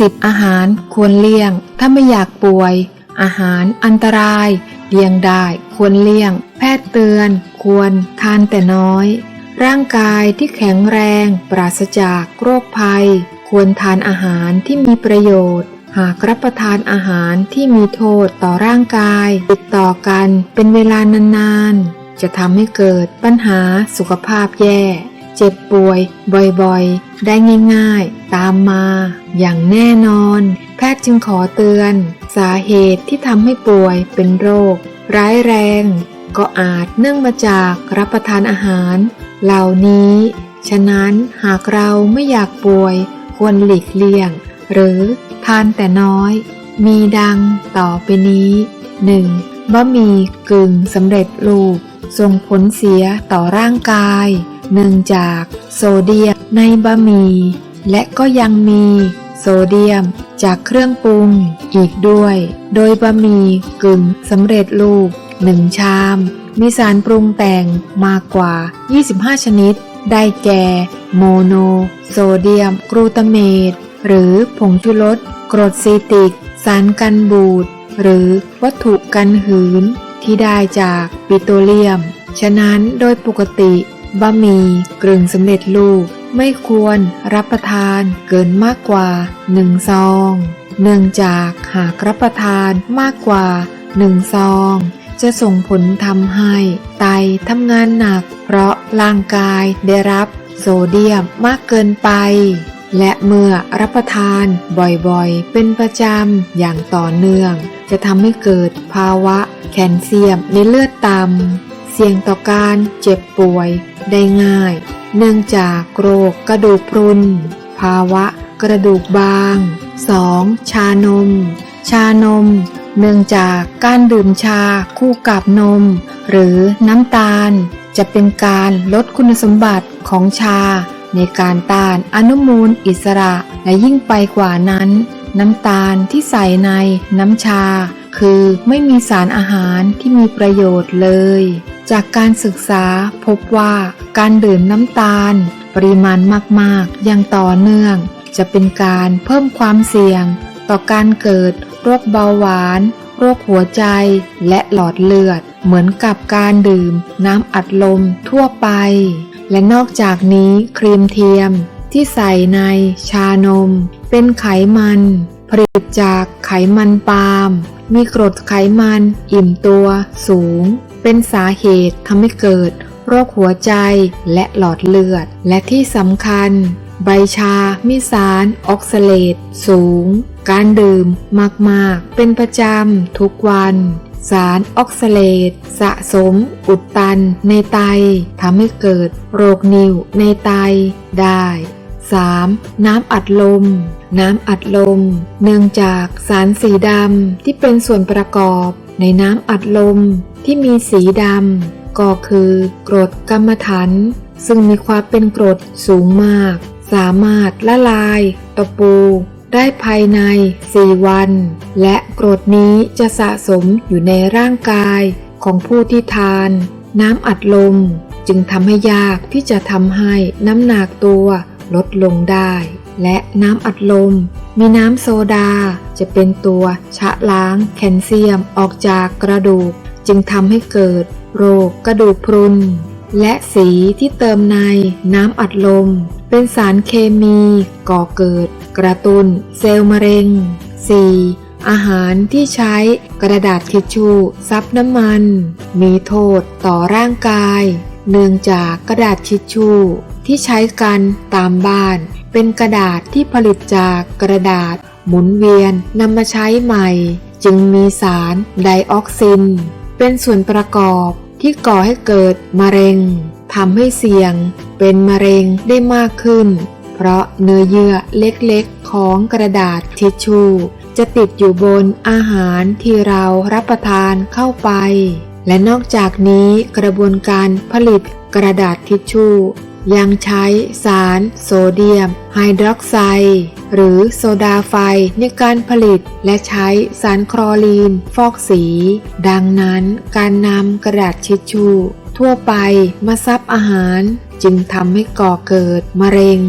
10 อาหารควรเลี่ยง ถ้าไม่อยากป่วย อาหารอันตราย เลี่ยงได้ ควรเลี่ยง แพทย์เตือน ควรทานแต่น้อย ร่างกายที่แข็งแรง ปราศจากโรคภัย ควรทานอาหารที่มีประโยชน์ หากรับประทานอาหารที่มีโทษต่อร่างกาย ติดต่อกันเป็นเวลานานๆจะทำให้เกิดปัญหาสุขภาพแย่ เจ็บป่วย บ่อยๆ ได้ง่ายๆ ตามมา อย่างแน่นอน แพทย์จึงขอเตือน สาเหตุที่ทำให้ป่วยเป็นโรค ร้ายแรง ก็อาจเนื่องมาจากรับประทานอาหาร เหล่านี้ ฉะนั้นหากเราไม่อยากป่วย ควรหลีกเลี่ยง หรือทานแต่น้อย มีดังต่อไปนี้ 1. บะหมี่กึ่งสำเร็จรูปส่งผลเสียต่อร่างกาย เนื่องจากโซเดียมในบะหมี่และก็ยังมีโซเดียมจากเครื่องปรุงอีกด้วย โดยบะหมี่กึ่งสำเร็จรูป1ชาม มีสารปรุงแต่งมากกว่า 25 ชนิด ได้แก่ โมโน โซเดียมกรูตาเมต หรือผงชูรสกรดซีติก สารกันบูด หรือวัตถุกันหืน ที่ได้จากปิโตรเลียม ฉะนั้นโดยปกติ บะหมี่กึ่งสำเร็จรูป ไม่ควรรับประทานเกินมากกว่า 1 ซอง เนื่องจากหากรับประทานมากกว่า 1 ซอง จะส่งผลทำให้ไตทำงานหนัก เพราะร่างกายได้รับโซเดียมมากเกินไป และเมื่อรับประทานบ่อยๆ เป็นประจำอย่างต่อเนื่อง จะทำให้เกิดภาวะแคลเซียมในเลือดต่ำ เสี่ยงต่อการเจ็บป่วยได้ง่าย เนื่องจากโรคกระดูกพรุน ภาวะกระดูกบาง 2. ชานม ชานม เนื่องจากการดื่มชาคู่กับนม หรือน้ำตาล จะเป็นการลดคุณสมบัติของชา ในการต้านอนุมูลอิสระและยิ่งไปกว่านั้น น้ำตาลที่ใส่ในน้ำชา คือไม่มีสารอาหารที่มีประโยชน์เลย จากการศึกษาพบว่าการดื่มน้ำตาล ปริมาณมากๆ อย่างต่อเนื่อง จะเป็นการเพิ่มความเสี่ยง ต่อการเกิดโรคเบาหวาน โรคหัวใจและหลอดเลือด เหมือนกับการดื่มน้ำอัดลมทั่วไป และนอกจากนี้ครีมเทียมที่ใส่ในชานม เป็นไขมัน ผลิตจากไขมันปาล์มมีกรดไขมันอิ่มตัวสูง เป็นสาเหตุทำให้เกิด โรคหัวใจและหลอดเลือด และที่สำคัญ ใบชา มีสาร ออกซาเลตสูง การดื่มมากๆ เป็นประจำทุกวันสารออกซาเลตสะสม อุดตันในไตทำให้เกิด โรคนิ่วในไตได้ 3. น้ำอัดลม น้ำอัดลม เนื่องจากสารสีดำที่เป็นส่วนประกอบ ในน้ำอัดลมที่มีสีดำก็คือกรดกัมมันถันซึ่งมีความเป็นกรดสูงมาก สามารถละลาย ตะปู ได้ภายใน 4 วัน และกรดนี้จะสะสมอยู่ในร่างกายของผู้ที่ทาน น้ำอัดลมจึงทำให้ยากที่จะทำให้น้ำหนักตัวลดลงได้ และน้ำอัดลม มีน้ำโซดาจะเป็นตัวชะล้างแคลเซียมออกจากกระดูก จึงทำให้เกิด โรคกระดูกพรุน และสีที่เติมในน้ำอัดลม เป็นสารเคมีก่อเกิด กระตุ้นเซลล์มะเร็ง 4. อาหารที่ใช้กระดาษทิชชู่ซับน้ำมัน มีโทษต่อร่างกาย เนื่องจากกระดาษทิชชู่ที่ใช้กันตามบ้าน เป็นกระดาษที่ผลิตจากกระดาษ หมุนเวียนนำมาใช้ใหม่ จึงมีสารไดออกซิน เป็นส่วนประกอบที่ก่อให้เกิดมะเร็งทำให้เสี่ยง เป็นมะเร็งได้มากขึ้น เพราะเนื้อเยื่อเล็กๆของกระดาษทิชชู่จะติดอยู่บนอาหารที่เรารับประทานเข้าไป และนอกจากนี้กระบวนการผลิตกระดาษทิชชู่ ยังใช้สารโซเดียม ไฮดรอกไซด์หรือโซดาไฟในการผลิต และใช้สารคลอรีน ฟอกสี ดังนั้นการนำกระดาษทิชชูทั่วไปมาซับอาหาร จึงทำให้ก่อเกิดมะเร็ง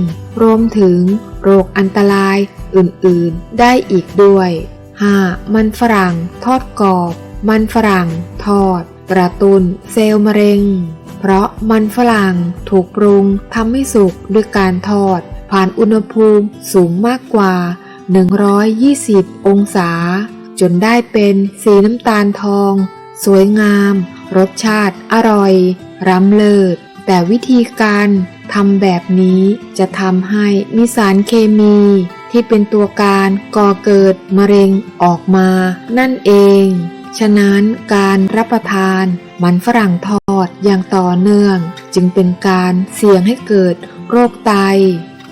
รวมถึงโรคอันตรายอื่นๆ ได้อีกด้วย 5. มันฝรั่งทอดกรอบ มันฝรั่งทอด กระตุนเซลล์มะเร็ง เพราะมันฝรั่งถูกปรุงทำให้สุกด้วยการทอด ผ่านอุณหภูมิสูงมากกว่า 120 องศา จนได้เป็นสีน้ำตาลทอง สวยงาม รสชาติอร่อย ร้ำเลิศ แต่วิธีการทำแบบนี้จะทำให้มีสารเคมีที่เป็นตัวการก่อเกิดมะเร็งออกมา นั่นเอง ฉะนั้นการรับประทานมันฝรั่งทอด อย่างต่อเนื่อง จึงเป็นการเสี่ยงให้เกิดโรคไต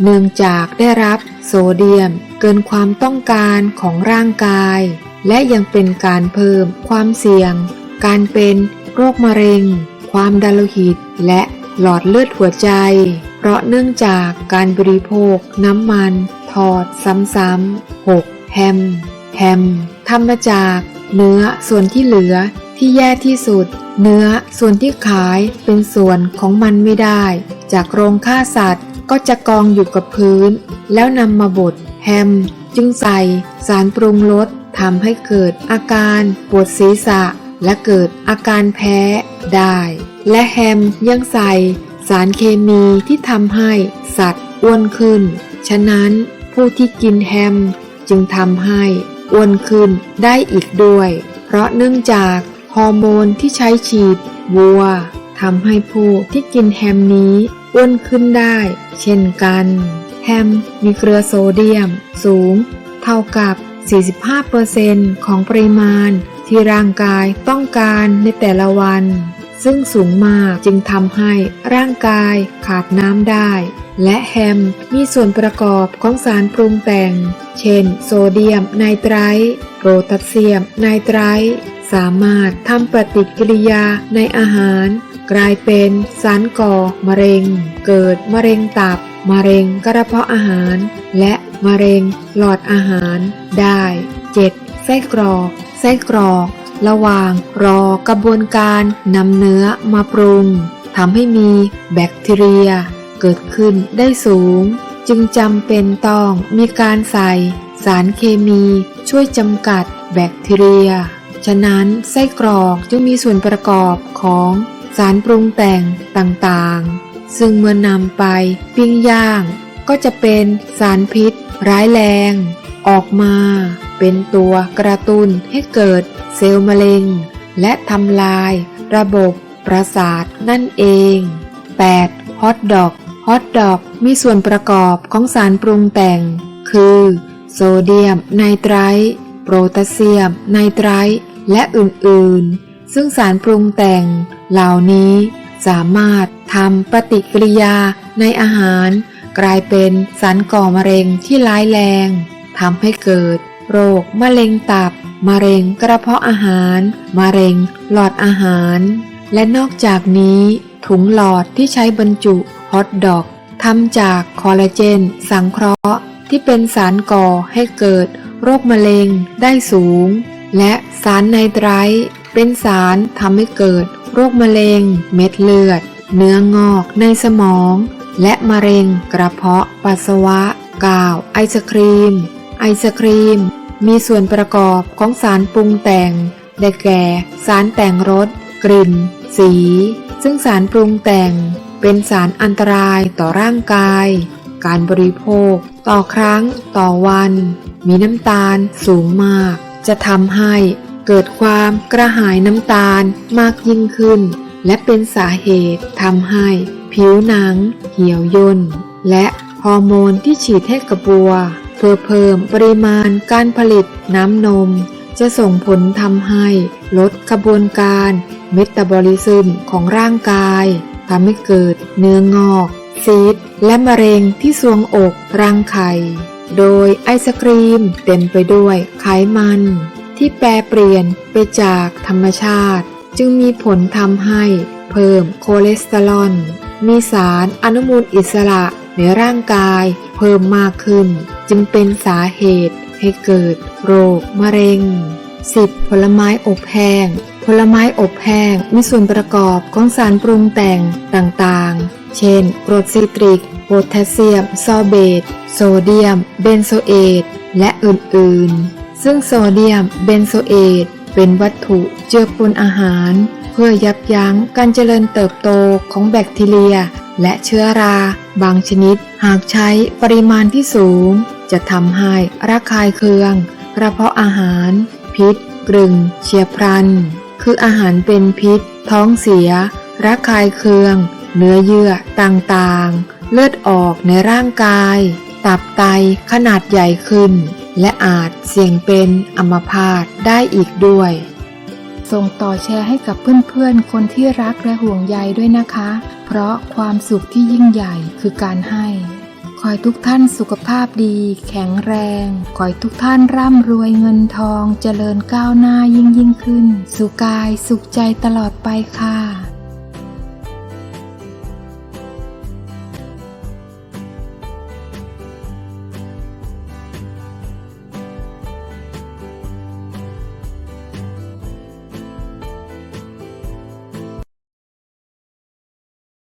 เนื่องจากได้รับโซเดียม เกินความต้องการของร่างกาย และยังเป็นการเพิ่มความเสี่ยง การเป็นโรคมะเร็ง ความดันโลหิต และหลอดเลือดหัวใจ เพราะเนื่องจากการบริโภคน้ำมัน ทอดซ้ำๆ 6. แฮม แฮมทำมาจากเนื้อส่วนที่เหลือ ที่แย่ที่สุด เนื้อส่วนที่ขายเป็นส่วนของมันไม่ได้ จากโรงฆ่าสัตว์ก็จะกองอยู่กับพื้น แล้วนำมาบดแฮม จึงใส่สารปรุงรสทำให้เกิดอาการปวดศีรษะ และเกิดอาการแพ้ได้ และแฮมยังใส่สารเคมีที่ทำให้สัตว์อ้วนขึ้น ฉะนั้นผู้ที่กินแฮมจึงทำให้อ้วนขึ้นได้อีกด้วย เพราะเนื่องจาก ฮอร์โมนที่ใช้ฉีดวัวทำให้ผู้ที่กินแฮมนี้อ้วนขึ้นได้ เช่นกัน แฮมมีเกลือโซเดียมสูง เท่ากับ 45%ของปริมาณที่ร่างกายต้องการในแต่ละวัน ซึ่งสูงมากจึงทำให้ร่างกายขาดน้ำได้ และแฮมมีส่วนประกอบของสารปรุงแต่ง เช่น โซเดียมไนไตร์โพแทสเซียมไนไตร์ สามารถทำปฏิกิริยาในอาหาร กลายเป็นสารก่อมะเร็ง เกิดมะเร็งตับ มะเร็งกระเพาะอาหาร และมะเร็งหลอดอาหาร ได้ 7. ไส้กรอก ไส้กรอก ระหว่างรอกระบวนการนำเนื้อมาปรุงทำให้มีแบคทีเรีย เกิดขึ้นได้สูง จึงจำเป็นต้องมีการใส่สารเคมีช่วยจำกัดแบคทีเรีย ฉะนั้นไส้กรอกจึงมีส่วนประกอบของสารปรุงแต่งต่างๆ ซึ่งเมื่อนำไปปิ้งย่าง ก็จะเป็นสารพิษ ร้ายแรง ออกมา เป็นตัวกระตุ้นให้เกิดเซลล์มะเร็ง และทำลายระบบประสาทนั่นเอง 8. ฮอทดอกฮอทดอกมีส่วนประกอบของสารปรุงแต่ง คือ โซเดียมไนไตรท์โพแทสเซียมไนไตรท์ และอื่นๆ ซึ่งสารปรุงแต่งเหล่านี้สามารถทำปฏิกิริยาในอาหาร กลายเป็นสารก่อมะเร็งที่ร้ายแรงทำให้เกิด โรคมะเร็งตับ มะเร็งกระเพาะอาหาร มะเร็งหลอดอาหาร และนอกจากนี้ ถุงหลอดที่ใช้บรรจุฮอทดอกทำจากคอลลาเจน สังเคราะห์ ที่เป็นสารก่อให้เกิด โรคมะเร็งได้สูง และสารไนไตรท์เป็นสารทำให้เกิดโรคมะเร็ง เม็ดเลือด เนื้องอกในสมอง และมะเร็งกระเพาะปัสสาวะ กาว ไอศครีม ไอศครีม มีส่วนประกอบของสารปรุงแต่ง ได้แก่ สารแต่งรส กลิ่น สี ซึ่งสารปรุงแต่ง เป็นสารอันตรายต่อร่างกาย การบริโภค ต่อครั้ง ต่อวัน มีน้ำตาลสูงมาก จะทำให้เกิดความกระหายน้ำตาลมากยิ่งขึ้น และเป็นสาเหตุทำให้ผิวหนัง เหี่ยวย่น และฮอร์โมนที่ฉีดให้กับวัว เพื่อเพิ่มปริมาณการผลิตน้ำนม จะส่งผลทำให้ลดกระบวนการเมตาบอลิซึมของร่างกายทำให้เกิดเนื้องอกซีดและมะเร็งที่ซวงอกรังไข่ โดยไอศครีมเต็มไปด้วยไขมัน ที่แปรเปลี่ยนไปจากธรรมชาติ จึงมีผลทำให้เพิ่มโคเลสเตอรอล มีสารอนุมูลอิสระในร่างกายเพิ่มมากขึ้น จึงเป็นสาเหตุให้เกิดโรคมะเร็ง 10. ผลไม้อบแห้ง ผลไม้อบแห้งมีส่วนประกอบของสารปรุงแต่งต่างๆ เช่นกรดซิตริก แทสเซียม ซอเบต โซเดียม เบนโซเอต และอื่นๆ ซึ่งโซเดียม เบนโซเอต เป็นวัตถุเจือปนอาหาร เพื่อยับยั้งการเจริญเติบโตของแบคทีเรีย และเชื้อรา บางชนิด หากใช้ปริมาณที่สูง จะทำให้ระคายเคืองกระเพาะอาหาร พิษ กรึงเฉียบพลัน คืออาหารเป็นพิษ ท้องเสียระคายเคือง เนื้อเยื่อต่างๆ เลือดออกในร่างกาย ตับไตขนาดใหญ่ขึ้น และอาจเสี่ยงเป็นอัมพาตได้อีกด้วย ส่งต่อแชร์ให้กับเพื่อนๆ คนที่รักและห่วงใยด้วยนะคะ เพราะความสุขที่ยิ่งใหญ่คือการให้ขอให้ทุกท่านสุขภาพดี แข็งแรง ขอให้ทุกท่านร่ำรวยเงินทอง เจริญก้าวหน้ายิ่งยิ่งขึ้น สุขกายสุขใจตลอดไปค่ะ